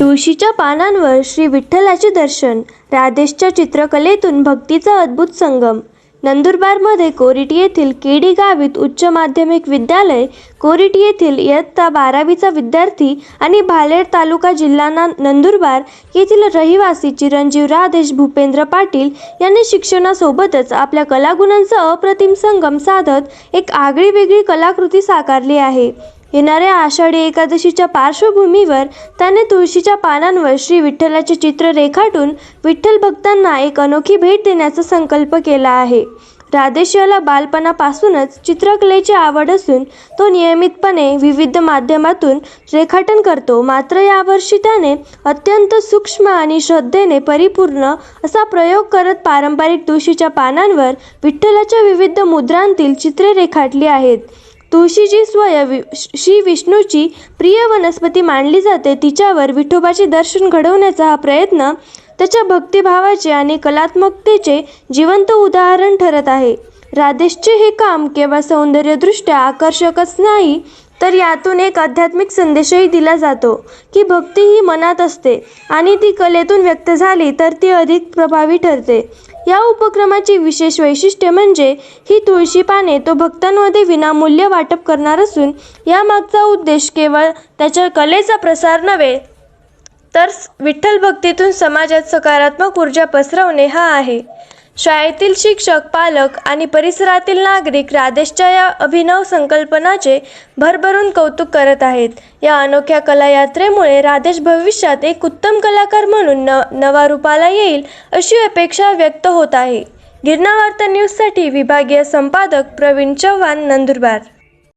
तुळशीच्या पानांवर श्री विठ्ठलाचे दर्शन राधेशच्या चित्रकलेतून भक्तीचा अद्भुत संगम. नंदुरबारमध्ये कोरिटी येथील केडी गावीत उच्च माध्यमिक विद्यालय कोरिटी येथील इयत्ता बारावीचा विद्यार्थी आणि भालेर तालुका जिल्हा नंदुरबार येथील रहिवासी चिरंजीव राधेश भूपेंद्र पाटील यांनी शिक्षणासोबतच आपल्या कलागुणांचा अप्रतिम संगम साधत एक आगळीवेगळी कलाकृती साकारली आहे. येणाऱ्या आषाढी एकादशीच्या पार्श्वभूमीवर त्याने तुळशीच्या पानांवर श्री विठ्ठलाचे चित्र रेखाटून विठ्ठल भक्तांना एक अनोखी भेट देण्याचा संकल्प केला आहे. राधेश याला बालपणापासूनच चित्रकलेची आवड असून तो नियमितपणे विविध माध्यमातून रेखाटन करतो. मात्र यावर्षी त्याने अत्यंत सूक्ष्म आणि श्रद्धेने परिपूर्ण असा प्रयोग करत पारंपरिक तुळशीच्या पानांवर विठ्ठलाच्या विविध मुद्रांतील चित्रे रेखाटली आहेत. तुळशीची स्वय वि श्री विष्णूची प्रिय वनस्पती मानली जाते. तिच्यावर विठोबाचे दर्शन घडवण्याचा हा प्रयत्न त्याच्या भक्तिभावाचे आणि कलात्मकतेचे जिवंत उदाहरण ठरत आहे. राधेशचे हे काम केवळ सौंदर्यदृष्ट्या आकर्षकच नाही तर यातून एक आध्यात्मिक संदेशही दिला जातो की भक्ती ही मनात असते आणि ती कलेतून व्यक्त झाली तर ती अधिक प्रभावी ठरते. या उपक्रमाची विशेष वैशिष्ट्य म्हणजे ही तुळशी पाने तो भक्तांमध्ये विनामूल्य वाटप करणार असून यामागचा उद्देश केवळ त्याच्या कलेचा प्रसार नव्हे तर विठ्ठल भक्तीतून समाजात सकारात्मक ऊर्जा पसरवणे हा आहे. शाळेतील शिक्षक पालक आणि परिसरातील नागरिक राधेशच्या या अभिनव संकल्पनाचे भरभरून कौतुक करत आहेत. या अनोख्या कलायात्रेमुळे राधेश भविष्यात एक उत्तम कलाकार म्हणून न नवा रूपाला येईल अशी अपेक्षा व्यक्त होत आहे. गिरणा वार्ता न्यूजसाठी विभागीय संपादक प्रवीण चव्हाण नंदुरबार.